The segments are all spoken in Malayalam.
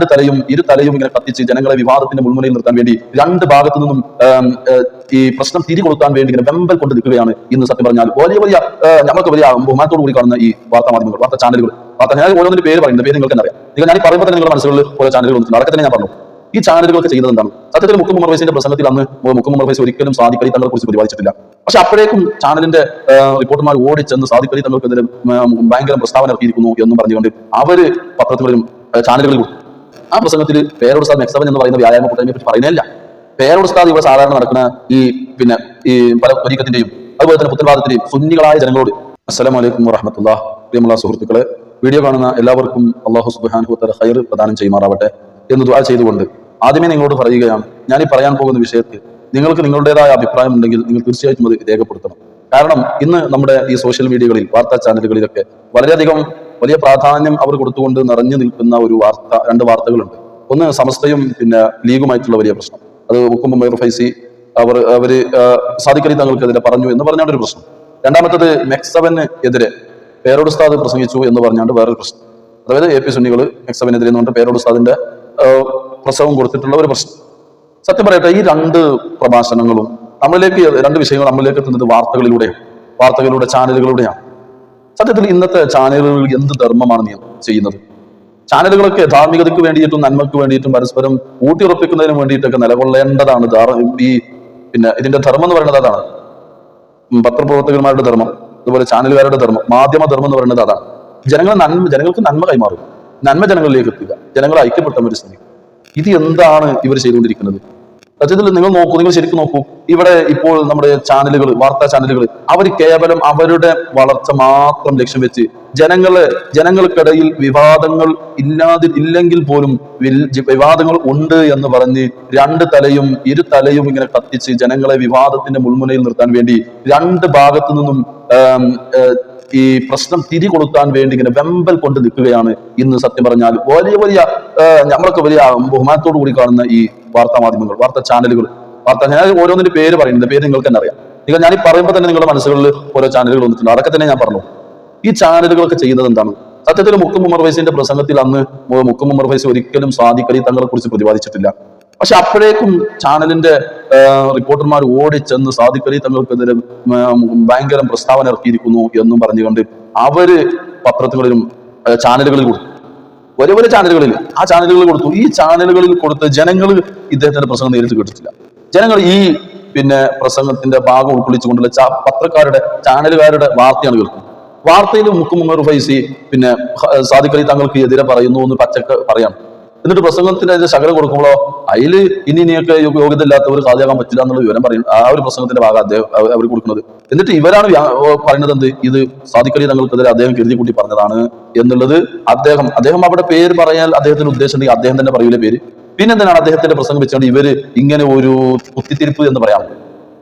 രണ്ട് തലയും ഇരു തലയും ഇങ്ങനെ കത്തിച്ച് ജനങ്ങളെ വിവാദത്തിന്റെ മുൾമുനയിൽ നിർത്താൻ വേണ്ടി രണ്ട് ഭാഗത്തു നിന്നും ഈ പ്രശ്നം തിരി കൊടുക്കാൻ വേണ്ടി ഇങ്ങനെ വെമ്പൽ കൊണ്ട് നിൽക്കുകയാണ് ഇന്ന് സത്യം പറഞ്ഞാൽ. വലിയ വലിയ നമ്മൾക്ക് വലിയ ബഹുമാനത്തോടു കൂടി കാണുന്ന ഈ വാർത്താ മാധ്യമങ്ങൾ വാർത്താ ചാനലുകൾ. വാർത്ത ഞാൻ ഓരോന്നിന്റെ പേര് പറയുന്നത് പേര് നിങ്ങൾക്ക് അറിയാം. നിങ്ങൾ ഞാൻ പറയുമ്പോൾ തന്നെ നിങ്ങളുടെ മനസ്സുകളിൽ ഓരോ ചാനലുകൾ വന്നിട്ടുണ്ട്. അതൊക്കെ തന്നെ ഞാൻ പറഞ്ഞു. ഈ ചാനലുകളൊക്കെ ചെയ്യുന്നത് എന്താണ്? സത്യത്തിൽ മുഖ്യമന്ത്രി വൈസിന്റെ പ്രസംഗത്തിൽ അന്ന് മുഖ്യമന്ത്രി വൈസ് ഒരിക്കലും സാദിഖലി തങ്ങളെ കുറിച്ച് പ്രതിപാദിച്ചിട്ടില്ല. പക്ഷെ അപ്പോഴേക്കും ചാനലിന്റെ റിപ്പോർട്ടർമാർ റിപ്പോർട്ടർമാർ ഓടിച്ചെന്ന് സാദിഖലി തങ്ങൾക്കെതിരെ ഭയങ്കര പ്രസ്താവന ഇറക്കിയിരിക്കുന്നു എന്നും പറഞ്ഞുകൊണ്ട് അവർ പത്രത്തിലും ചാനലുകളിലും ആ പ്രസംഗത്തിൽ പേരോട് ഉസ്താദ് മെക്സവൻ എന്ന് പറയുന്ന വ്യായാമ കൂട്ടായ്മയെ പറ്റി പറയുന്നില്ല പേരോട് ഉസ്താദ് ഇവിടെ സാധാരണ നടക്കുന്ന ഈ പിന്നെ ഈ പല പരീക്കത്തിന്റെയും അതുപോലെ തന്നെ പുത്തൻവാദത്തിന്റെയും സുന്നികളായ ജനങ്ങളോട് അസ്സലാം വലൈക്കും വറഹമത്തുള്ള പ്രിയമുള്ള സുഹൃത്തുക്കളെ വീഡിയോ കാണുന്ന എല്ലാവർക്കും അള്ളാഹു സുബാനു തല ഹൈർ പ്രദാനം ചെയ്യുമാറാവട്ടെ എന്ന് ദുആ ചെയ്തുകൊണ്ട് ആദ്യമേ നിങ്ങളോട് പറയുകയാണ്. ഞാൻ ഈ പറയാൻ പോകുന്ന വിഷയത്തിൽ നിങ്ങൾക്ക് നിങ്ങളുടേതായ അഭിപ്രായം ഉണ്ടെങ്കിൽ നിങ്ങൾ തീർച്ചയായിട്ടും അത് രേഖപ്പെടുത്തണം. കാരണം ഇന്ന് നമ്മുടെ ഈ സോഷ്യൽ മീഡിയകളിൽ വാർത്താ ചാനലുകളിലൊക്കെ വളരെയധികം വലിയ പ്രാധാന്യം അവർ കൊടുത്തുകൊണ്ട് നിറഞ്ഞു നിൽക്കുന്ന ഒരു വാർത്ത രണ്ട് വാർത്തകളുണ്ട്. ഒന്ന് സമസ്തയും പിന്നെ ലീഗുമായിട്ടുള്ള വലിയ പ്രശ്നം. അത് മുക്കും മുമ്പ് ഫൈസി അവർ അവർ സാദിഖലി തങ്ങൾക്കെതിരെ പറഞ്ഞു എന്ന് പറഞ്ഞാണ്ട് ഒരു പ്രശ്നം. രണ്ടാമത്തത് മെക്സവന് എതിരെ പേരോട് ഉസ്താദ് പ്രസംഗിച്ചു എന്ന് പറഞ്ഞാണ്ട് വേറൊരു പ്രശ്നം. അതായത് എ പി സുന്നികൾ മെക്സവനെതിരെ എന്ന് പറഞ്ഞിട്ട് പേരോട് ഉസ്താദിന്റെ പ്രസവം കൊടുത്തിട്ടുള്ള ഒരു പ്രശ്നം. സത്യം പറയട്ടെ ഈ രണ്ട് പ്രഭാഷണങ്ങളും നമ്മളിലേക്ക് രണ്ട് വിഷയങ്ങൾ നമ്മളിലേക്ക് എത്തുന്നത് വാർത്തകളിലൂടെയാണ്. വാർത്തകളിലൂടെ ചാനലുകളിലൂടെയാണ്. സത്യത്തിൽ ഇന്നത്തെ ചാനലുകൾ എന്ത് ധർമ്മമാണ് നീ ചെയ്യുന്നത്? ചാനലുകളൊക്കെ ധാർമ്മികതയ്ക്ക് വേണ്ടിയിട്ടും നന്മയ്ക്ക് വേണ്ടിയിട്ടും പരസ്പരം ഊട്ടിയുറപ്പിക്കുന്നതിന് വേണ്ടിയിട്ടൊക്കെ നിലകൊള്ളേണ്ടതാണ് ഈ പിന്നെ ഇതിന്റെ ധർമ്മം എന്ന് പറയുന്നത് അതാണ്. പത്രപ്രവർത്തകന്മാരുടെ ധർമ്മം അതുപോലെ ചാനലുകാരുടെ ധർമ്മം മാധ്യമ ധർമ്മം എന്ന് പറയുന്നത് അതാണ്. ജനങ്ങൾ നന്മ ജനങ്ങൾക്ക് നന്മ കൈമാറും. നന്മ ജനങ്ങളിലേക്ക് എത്തുക ജനങ്ങളെ ഐക്യപ്പെട്ട ഒരു ശ്രമിക്കുക. ഇത് എന്താണ് ഇവർ ചെയ്തുകൊണ്ടിരിക്കുന്നത്? സത്യത്തിൽ നിങ്ങൾ നോക്കൂ നിങ്ങൾ ശരിക്കും നോക്കൂ. ഇവിടെ ഇപ്പോൾ നമ്മുടെ ചാനലുകൾ വാർത്താ ചാനലുകൾ അവർ കേവലം അവരുടെ വളർച്ച മാത്രം ലക്ഷ്യം വെച്ച് ജനങ്ങളെ ജനങ്ങൾക്കിടയിൽ വിവാദങ്ങൾ ഇല്ലാതി ഇല്ലെങ്കിൽ പോലും വിവാദങ്ങൾ ഉണ്ട് എന്ന് പറഞ്ഞ് രണ്ട് തലയും ഇരു തലയും ഇങ്ങനെ കത്തിച്ച് ജനങ്ങളെ വിവാദത്തിന്റെ മുൾമുനയിൽ നിർത്താൻ വേണ്ടി രണ്ട് ഭാഗത്തു നിന്നും ഈ പ്രശ്നം തിരി കൊടുക്കാൻ വേണ്ടി ഇങ്ങനെ വെമ്പൽ കൊണ്ട് നിൽക്കുകയാണ് ഇന്ന് സത്യം പറഞ്ഞാൽ. വലിയ വലിയ നമ്മളൊക്കെ വലിയ ബഹുമാനത്തോടു കൂടി കാണുന്ന ഈ വാർത്താ മാധ്യമങ്ങൾ വാർത്താ ചാനലുകൾ വാർത്താ ഞാൻ ഓരോന്നിന്റെ പേര് പറയുന്നത് പേര് നിങ്ങൾക്ക് തന്നെ അറിയാം. നിങ്ങൾ ഞാൻ ഈ പറയുമ്പോൾ തന്നെ നിങ്ങളുടെ മനസ്സുകളിൽ ഓരോ ചാനലുകൾ വന്നിട്ടുണ്ട്. അതൊക്കെ തന്നെ ഞാൻ പറഞ്ഞു. ഈ ചാനലുകളൊക്കെ ചെയ്യുന്നത് എന്താണ്? സത്യത്തിൽ മുക്കും ഉമർ വൈസിന്റെ പ്രസംഗത്തിൽ അന്ന് മുക്കും ഉമർ വൈസ് ഒരിക്കലും സാദിഖലി തങ്ങളെ കുറിച്ച് പ്രതിപാദിച്ചിട്ടില്ല. പക്ഷെ അപ്പോഴേക്കും ചാനലിന്റെ റിപ്പോർട്ടർമാർ ഓടിച്ചെന്ന് സാദിഖലി തങ്ങൾക്കെതിരെ ഭയങ്കര പ്രസ്താവന ഇറക്കിയിരിക്കുന്നു എന്നും പറഞ്ഞുകൊണ്ട് അവർ പത്രങ്ങളിലും ചാനലുകളിൽ കൊടുത്തു വലിയ വലിയ ചാനലുകളിൽ ആ ചാനലുകളിൽ കൊടുത്തു. ഈ ചാനലുകളിൽ കൊടുത്ത് ജനങ്ങൾ ഇദ്ദേഹത്തിന്റെ പ്രസംഗം നേരിട്ട് കേട്ടിട്ടില്ല. ജനങ്ങൾ ഈ പിന്നെ പ്രസംഗത്തിന്റെ ഭാഗം ഉൾക്കൊള്ളിച്ചുകൊണ്ടുള്ള പത്രക്കാരുടെ ചാനലുകാരുടെ വാർത്തയാണ് കേൾക്കുന്നത്. വാർത്തയിൽ മുക്കുമുമർ ഫൈസി പിന്നെ സാദിഖലി തങ്ങൾക്ക് എതിരെ പറയുന്നു എന്ന് പച്ചക്ക് പറയാം. എന്നിട്ട് പ്രസംഗത്തിന് അതിന്റെ ശകലം കൊടുക്കുമ്പോഴോ അതിൽ ഇനി ഇനിയൊക്കെ യോഗ്യത ഇല്ലാത്തവർ സാധ്യമാകാൻ പറ്റില്ല എന്നുള്ള വിവരം പറയും. ആ ഒരു പ്രസംഗത്തിന്റെ ഭാഗം അദ്ദേഹം അവർ കൊടുക്കുന്നത്. എന്നിട്ട് ഇവരാണ് പറയുന്നത് എന്ത്? ഇത് സാധിക്കലി തങ്ങൾക്കെതിരെ അദ്ദേഹം കരുതി കൂട്ടി പറഞ്ഞതാണ് എന്നുള്ളത് അദ്ദേഹം അദ്ദേഹം അവിടെ പേര് പറയാൻ അദ്ദേഹത്തിന്റെ ഉദ്ദേശം ഉണ്ടെങ്കിൽ അദ്ദേഹം തന്നെ പറയൂലെ പേര്. പിന്നെ എന്തിനാണ് അദ്ദേഹത്തിന്റെ പ്രസംഗം വെച്ചുകൊണ്ട് ഇവർ ഇങ്ങനെ ഒരു കുത്തിത്തിരിപ്പ് എന്ന് പറയാം?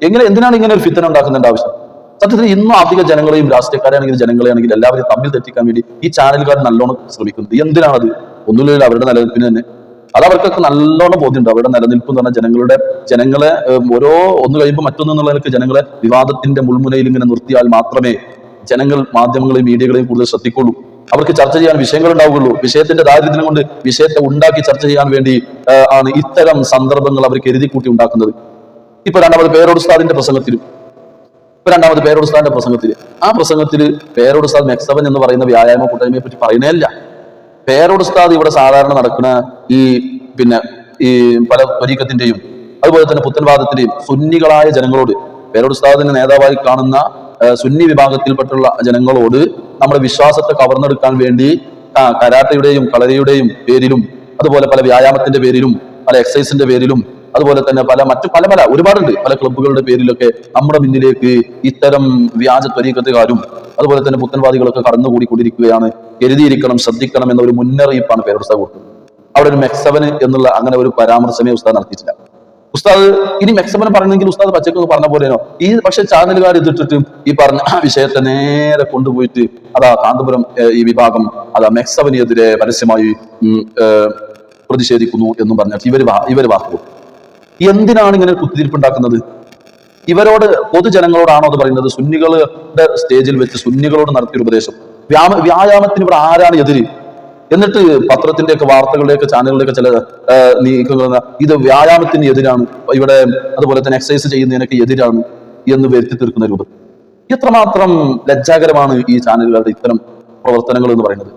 എങ്ങനെ എന്തിനാണ് ഇങ്ങനെ ഒരു ഫിത്തന ഉണ്ടാക്കുന്നതിന്റെ ആവശ്യം? സത്യത്തിൽ ഇന്നും അധിക ജനങ്ങളെയും രാഷ്ട്രീയക്കാരെയാണെങ്കിലും ജനങ്ങളെയാണെങ്കിലും എല്ലാവരെയും തമ്മിൽ തെറ്റിക്കാൻ വേണ്ടി ഈ ചാനലുകാർ നല്ലോണം ശ്രമിക്കുന്നത് എന്തിനാണത്? ഒന്നുമില്ല അവരുടെ നിലനിൽപ്പിന് തന്നെ. അത് അവർക്കൊക്കെ നല്ലോണം ബോധ്യമുണ്ട്. അവരുടെ നിലനിൽപ്പ് എന്ന് പറഞ്ഞാൽ ജനങ്ങളുടെ ജനങ്ങളെ ഓരോ ഒന്ന് കഴിയുമ്പോൾ മറ്റൊന്ന് എന്നുള്ളതിലേക്ക് ജനങ്ങളെ വിവാദത്തിന്റെ മുൾമുനയിൽ ഇങ്ങനെ നിർത്തിയാൽ മാത്രമേ ജനങ്ങൾ മാധ്യമങ്ങളെയും മീഡിയകളെയും കൂടുതൽ ശ്രദ്ധിക്കുള്ളൂ. അവർക്ക് ചർച്ച ചെയ്യാൻ വിഷയങ്ങൾ ഉണ്ടാവുകയുള്ളൂ. വിഷയത്തിന്റെ ദാരിദ്ര്യം കൊണ്ട് വിഷയത്തെ ഉണ്ടാക്കി ചർച്ച ചെയ്യാൻ വേണ്ടി ആണ് ഇത്തരം സന്ദർഭങ്ങൾ അവർക്ക് കരുതി കൂട്ടി ഉണ്ടാക്കുന്നത്. ഇപ്പൊ രണ്ടാമത് പേരോട് ഉസ്താദിന്റെ പ്രസംഗത്തിലും. ഇപ്പൊ രണ്ടാമത് പേരോട് പ്രസംഗത്തിൽ ആ പ്രസംഗത്തിൽ പേരോട് മെക്സവൻ എന്ന് പറയുന്ന വ്യായാമ കൂട്ടായ്മയെ പറ്റി പറയുന്നേയില്ല പേരോട് ഉസ്താദ് ഇവിടെ സാധാരണ നടക്കുന്ന ഈ പിന്നെ ഈ പല പരീക്കത്തിന്റെയും അതുപോലെ തന്നെ പുത്തൻവാദത്തിന്റെയും സുന്നികളായ ജനങ്ങളോട് പേരോട് ഉസ്താദിന്റെ നേതാവായി കാണുന്ന സുന്നി വിഭാഗത്തിൽപ്പെട്ടുള്ള ജനങ്ങളോട് നമ്മുടെ വിശ്വാസത്തെ കവർന്നെടുക്കാൻ വേണ്ടി കരാട്ടയുടെയും കളരിയുടെയും പേരിലും അതുപോലെ പല വ്യായാമത്തിന്റെ പേരിലും പല എക്സസൈസിന്റെ പേരിലും അതുപോലെ തന്നെ പല മറ്റു പല പല ഒരുപാടുണ്ട്. പല ക്ലബ്ബുകളുടെ പേരിലൊക്കെ നമ്മുടെ മുന്നിലേക്ക് ഇത്തരം വ്യാജ ത്വരീക്കത്തുകാരും അതുപോലെ തന്നെ പുത്തൻവാദികളൊക്കെ കടന്നുകൂടിക്കൊണ്ടിരിക്കുകയാണ്. എഴുതിയിരിക്കണം ശ്രദ്ധിക്കണം എന്നൊരു മുന്നറിയിപ്പാണ് പേരോട് കൊടുത്തത് അവിടെ ഒരു മെക്സവന് എന്നുള്ള അങ്ങനെ ഒരു പരാമർശമേ ഉസ്താദ് നടത്തിയിട്ടില്ല. ഉസ്താദ് ഇനി മെക്സവൻ പറഞ്ഞെങ്കിൽ ഉസ്താദ് പച്ചക്കൊക്കെ പറഞ്ഞ പോലെയോ ഈ പക്ഷെ ചാനലുകാർ ഇതിട്ടിട്ട് ഈ പറഞ്ഞ വിഷയത്തെ നേരെ കൊണ്ടുപോയിട്ട് അതാ കാന്തപുരം ഈ വിഭാഗം അതാ മെക്സവനെതിരെ പരസ്യമായി പ്രതിഷേധിക്കുന്നു എന്നും പറഞ്ഞു ഇവർ ഇവർ വാക്കു എന്തിനാണ് ഇങ്ങനെ കുത്തിരിപ്പ് ഉണ്ടാക്കുന്നത് ഇവരോട് പൊതുജനങ്ങളോടാണോ അത് പറയുന്നത്? സുന്നികളുടെ സ്റ്റേജിൽ വെച്ച് സുന്നികളോട് നടത്തിയ ഉപദേശം. വ്യാമ വ്യായാമത്തിന് ഇവിടെ ആരാണ് എതിര്? എന്നിട്ട് പത്രത്തിന്റെ ഒക്കെ വാർത്തകളുടെയൊക്കെ ചാനലുകളുടെ ഒക്കെ ചില നീക്കങ്ങൾ ഇത് വ്യായാമത്തിന് എതിരാണ്. ഇവിടെ അതുപോലെ തന്നെ എക്സസൈസ് ചെയ്യുന്നതിനൊക്കെ എതിരാണ് എന്ന് വരുത്തി തീർക്കുന്ന രൂപം. എത്രമാത്രം ലജ്ജാകരമാണ് ഈ ചാനലുകളുടെ ഇത്തരം പ്രവർത്തനങ്ങൾ എന്ന് പറയുന്നത്.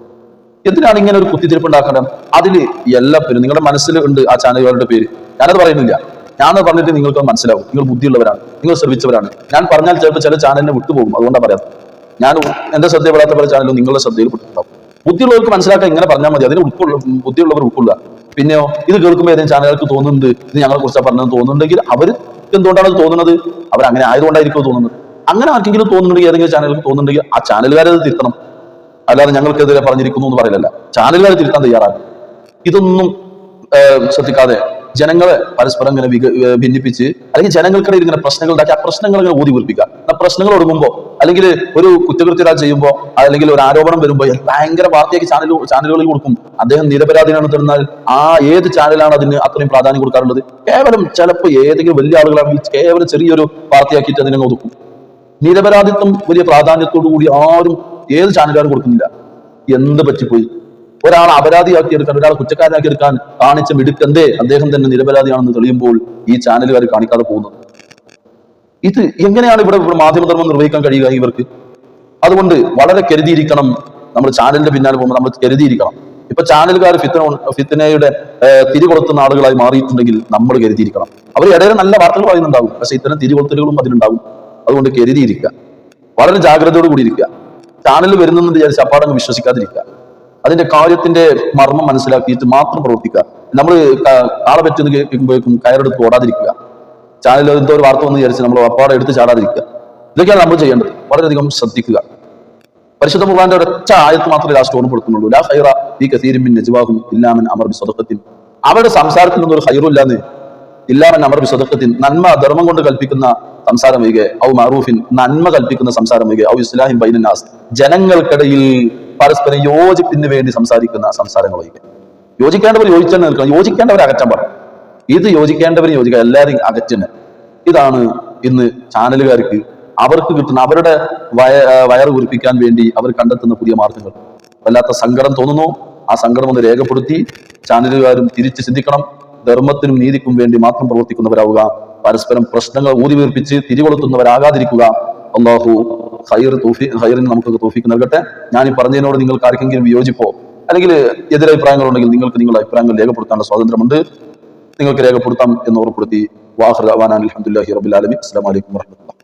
എന്തിനാണ് ഇങ്ങനെ ഒരു കുത്തിത്തിരിപ്പ് ഉണ്ടാക്കേണ്ടത് അതിൽ എല്ലാ പേരും നിങ്ങളുടെ മനസ്സിൽ ഉണ്ട് ആ ചാനലുകളുടെ പേര്. ഞാനത് പറയുന്നില്ല. ഞാനത് പറഞ്ഞിട്ട് നിങ്ങൾക്ക് മനസ്സിലാവും. നിങ്ങൾ ബുദ്ധിയുള്ളവരാണ്. നിങ്ങൾ ശ്രമിച്ചവരാണ്. ഞാൻ പറഞ്ഞാൽ ചിലപ്പോൾ ചില ചാനലിനെ വിട്ടുപോകും. അതുകൊണ്ടാണ് പറയാം. ഞാൻ എന്റെ ശ്രദ്ധയിൽപ്പെടാത്ത പല ചാനലും നിങ്ങളുടെ ശ്രദ്ധയിൽ പെട്ടിട്ടുണ്ടാവും. ബുദ്ധിയുള്ളവർക്ക് മനസ്സിലാക്കാൻ ഇങ്ങനെ പറഞ്ഞാൽ മതി. അതിന് ഉൾക്കൊള്ള ബുദ്ധിയുള്ളവർ ഉൾക്കൊള്ളുക. പിന്നെയോ ഇത് കേൾക്കുമ്പോൾ ഏതെങ്കിലും ചാനലുകൾക്ക് തോന്നുന്നുണ്ട്. ഇത് ഞങ്ങളെ കുറിച്ചാണ് പറഞ്ഞത് തോന്നുന്നുണ്ടെങ്കിൽ അവർ എന്തുകൊണ്ടാണ് തോന്നുന്നത്? അവർ അങ്ങനെ ആയതുകൊണ്ടായിരിക്കും തോന്നുന്നത്. അങ്ങനെ ആർക്കെങ്കിലും തോന്നുന്നുണ്ടെങ്കിൽ ഏതെങ്കിലും ചാനലുകൾക്ക് തോന്നുന്നുണ്ടെങ്കിൽ ആ ചാനലുകാരെ അത് തിരുത്തണം. അല്ലാതെ ഞങ്ങൾക്കെതിരെ പറഞ്ഞിരിക്കുന്നു എന്ന് പറയില്ലല്ല ചാനലുകാരെ തിരുത്താൻ തയ്യാറാണ്. ഇതൊന്നും ശ്രദ്ധിക്കാതെ ജനങ്ങളെ പരസ്പരം ഇങ്ങനെ ഭിന്നിപ്പിച്ച് അല്ലെങ്കിൽ ജനങ്ങൾക്കിടയിൽ ഇങ്ങനെ പ്രശ്നങ്ങൾ ഉണ്ടാക്കി ആ പ്രശ്നങ്ങൾ ഇങ്ങനെ ഊതി ആ പ്രശ്നങ്ങൾ ഒടുങ്ങുമ്പോൾ അല്ലെങ്കിൽ ഒരു കുറ്റകൃത്യത ചെയ്യുമ്പോൾ അല്ലെങ്കിൽ ഒരു ആരോപണം വരുമ്പോൾ ഭയങ്കര വാർത്തയാക്കി ചാനൽ ചാനലുകളിൽ കൊടുക്കും. അദ്ദേഹം നിരപരാധിയാണെന്ന് തന്നാൽ ആ ഏത് ചാനലാണ് അതിന് അത്രയും പ്രാധാന്യം കൊടുക്കാറുള്ളത്? കേവലം ചിലപ്പോൾ ഏതെങ്കിലും വലിയ ആളുകളാണെങ്കിൽ കേവലം ചെറിയൊരു വാർത്തയാക്കിയിട്ട് അതിനെ ഒതുക്കും. നിരപരാധിത്വം വലിയ പ്രാധാന്യത്തോടു കൂടി ആരും ഏത് ചാനലുകാരും കൊടുക്കുന്നില്ല. എന്ത് പറ്റിപ്പോയി? ഒരാൾ അപരാധിയാക്കി എടുക്കാൻ ഒരാളെ കുറ്റക്കാരനാക്കി എടുക്കാൻ കാണിച്ച മിടുക്കന്തേ അദ്ദേഹം തന്നെ നിരപരാധിയാണെന്ന് തെളിയുമ്പോൾ ഈ ചാനലുകാർ കാണിക്കാതെ പോകുന്നത്. ഇത് എങ്ങനെയാണ് ഇവിടെ മാധ്യമധർമ്മം നിർവഹിക്കാൻ കഴിയുക ഇവർക്ക്? അതുകൊണ്ട് വളരെ കരുതിയിരിക്കണം നമ്മൾ ചാനലിന്റെ പിന്നാലെ പോകുമ്പോൾ നമ്മൾ കരുതിയിരിക്കണം. ഇപ്പൊ ചാനലുകാർ ഫിത്തന ഫിത്തനയുടെ തിരി തിരികൊളുത്തുന്ന ആളുകളായി മാറിയിട്ടുണ്ടെങ്കിൽ നമ്മൾ കരുതിയിരിക്കണം. അവർ ഇടയിൽ നല്ല വാർത്തകൾ പറയുന്നുണ്ടാവും പക്ഷെ ഇത്തരം തിരികൊളുത്തലുകളും അതിലുണ്ടാവും അതുകൊണ്ട് കരുതിയിരിക്കുക. വളരെ ജാഗ്രതയോട് കൂടി ഇരിക്കുക. ചാനൽ വരുന്നെന്ന് വിചാരിച്ച് അപ്പാടങ്ങ് വിശ്വസിക്കാതിരിക്കുക. അതിന്റെ കാര്യത്തിന്റെ മർമ്മം മനസ്സിലാക്കിയിട്ട് മാത്രം പ്രവർത്തിക്കുക. നമ്മൾ കാള പറ്റുന്ന കേൾക്കുമ്പോഴേക്കും കയറെടുത്ത് ഓടാതിരിക്കുക. ചാനലിൽ എന്തോ ഒരു വാർത്ത വന്ന് വിചാരിച്ച് നമ്മൾ അപ്പാടെ എടുത്ത് ചാടാതിരിക്കുക. ഇതൊക്കെയാണ് നമ്മൾ ചെയ്യേണ്ടത്. വളരെയധികം ശ്രദ്ധിക്കുക. പരിശുദ്ധ ഖുർആന്റെ ഒരൊറ്റ ആയത്ത് മാത്രമേ ലാസ്റ്റ് ഓർമ്മപ്പെടുത്തുന്നുള്ളൂ ലാ ഹൈറ ഈ കസീരിമിൻ നജ്വാഹും ഇല്ലാമൻ അമർ ബി അവരുടെ സംസാരത്തിൽ നിന്നും ഒരു ഹൈറില്ലാന്ന് ഇല്ലാമൻ അമർ ബി നന്മ ധർമ്മം കൊണ്ട് കൽപ്പിക്കുന്ന സംസാരം വൈകെ ഔ മാറൂഫിൻ നന്മ കൽപ്പിക്കുന്ന സംസാരം വൈകെ ഔ ഇസ്ലാഹിൻ ബൈനന്നാസ് ജനങ്ങൾക്കിടയിൽ പരസ്പരം യോജിപ്പിന് വേണ്ടി സംസാരിക്കുന്ന സംസാരങ്ങൾ വൈകെ യോജിക്കേണ്ടവർ യോജിച്ചാൽ നിൽക്കണം. യോജിക്കേണ്ടവർ അകറ്റം പറ ഇത് യോജിക്കേണ്ടവർ യോജിക്കുക എല്ലാവരും അകറ്റിന് ഇതാണ് ഇന്ന് ചാനലുകാർക്ക് അവർക്ക് കിട്ടുന്ന അവരുടെ വയ വയറ് കുറിപ്പിക്കാൻ വേണ്ടി അവർ കണ്ടെത്തുന്ന പുതിയ മാർഗങ്ങൾ. വല്ലാത്ത സങ്കടം തോന്നുന്നു. ആ സങ്കടം ഒന്ന് രേഖപ്പെടുത്തി ചാനലുകാരും തിരിച്ച് ചിന്തിക്കണം. ധർമ്മത്തിനും നീതിക്കും വേണ്ടി മാത്രം പ്രവർത്തിക്കുന്നവരാവുക. പരസ്പരം പ്രശ്നങ്ങൾ ഊതി വീർപ്പിച്ച് തിരികൊളുത്തുന്നവരാകാതിരിക്കുക. അള്ളാഹു ഹൈർ തൂഫി ഹൈറിന് നമുക്ക് തോഫിക്ക് നൽകട്ടെ. ഞാൻ ഈ പറഞ്ഞതിനോട് നിങ്ങൾക്ക് ആർക്കെങ്കിലും വിയോജിപ്പോ? അല്ലെങ്കിൽ എതിരഭിപ്രായങ്ങൾ ഉണ്ടെങ്കിൽ നിങ്ങൾക്ക് നിങ്ങളുടെ അഭിപ്രായങ്ങൾ രേഖപ്പെടുത്താനുള്ള സ്വാതന്ത്ര്യമുണ്ട്. നിങ്ങൾക്ക് രേഖപ്പെടുത്താം എന്ന് ഉറപ്പെടുത്തി വാഹർ അലഹമുല്ലാഹി റബുലാലമി അസ്സാം വലൈക്കും വർഹമത്തുള്ള